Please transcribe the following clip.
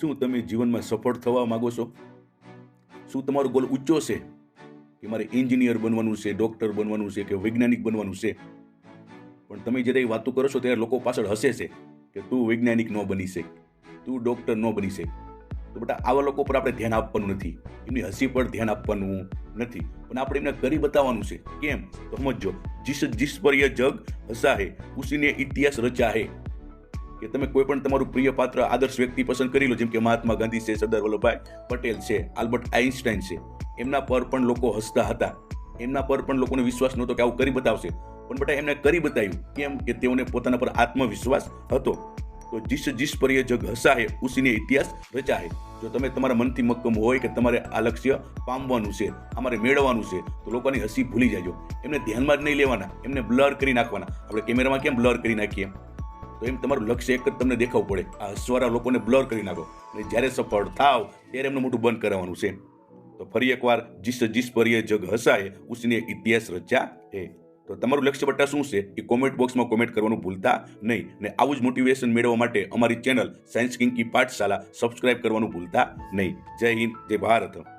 શું તમે જીવનમાં સફળ થવા માગો છો? શું તમારો ગોલ ઊંચો છે? કે મારે એન્જિનિયર બનવાનું છે, ડૉક્ટર બનવાનું છે, કે વૈજ્ઞાનિક બનવાનું છે? પણ તમે જ્યારે એ વાતો કરો છો, ત્યારે લોકો પાછળ હસે છે કે તું વૈજ્ઞાનિક ન બની શક. તું ડૉક્ટર ન બની શક. તો બેટા, આવા લોકો પર આપણે ધ્યાન આપવાનું નથી. એમની હસી પર ધ્યાન આપવાનું નથી. પણ આપણે એમને કરી બતાવવાનું છે. કેમ? સમજો જીસ જીસ પર જગ હસા હે ઉસીને ઇતિહાસ રચા હે કે તમે કોઈ પણ તમારું પ્રિય પાત્ર, આદર્શ વ્યક્તિ પસંદ કરી લો, જેમ કે મહાત્મા ગાંધી છે, સરદાર વલ્લભભાઈ પટેલ છે, આલ્બર્ટ આઇન્સ્ટાઈન છે, એમના પર પણ લોકો હસતા હતા. એમના પર પણ લોકોને વિશ્વાસ નહોતો કે આવું કરી બતાવશે. પણ બેટા એમને કરી બતાવ્યું. કેમ કે તેઓને પોતાના પર આત્મવિશ્વાસ હતો. તો જીસ જીસ પર એ જગ હસાહે, ઉસીને ઇતિહાસ રચાહે. જો તમે તમારા મનથી મક્કમ હોય કે તમારે આ લક્ષ્ય પામવાનું છે, અમારે મેળવવાનું છે, તો લોકોની હસી ભૂલી જાજો. એમને ધ્યાનમાં જ નહીં લેવાના. એમને બ્લર કરી નાખવાના. આપણે કેમેરામાં કેમ બ્લર કરી નાખીએ? એમ તમારું લક્ષ્ય એક જ તમને દેખાવું પડે. આ હસવારા લોકોને બ્લર કરી નાખો. અને જ્યારે સફળ થાવ, ત્યારે એમનું મોટું બંધ કરાવવાનું છે. તો ફરી એકવાર, જીસ જીસ પર જગ હસાય, ઉસને ઇતિહાસ રચા હે. તો તમારું લક્ષ્ય બટ્ટા શું છે? એ કોમેન્ટ બોક્સમાં કોમેન્ટ કરવાનું ભૂલતા નહીં. ને આવું જ મોટિવેશન મેળવવા માટે અમારી ચેનલ સાયન્સ કિંગ કી પાઠશાલા સબસ્ક્રાઇબ કરવાનું ભૂલતા નહીં. જય હિન્દ, જય ભારત.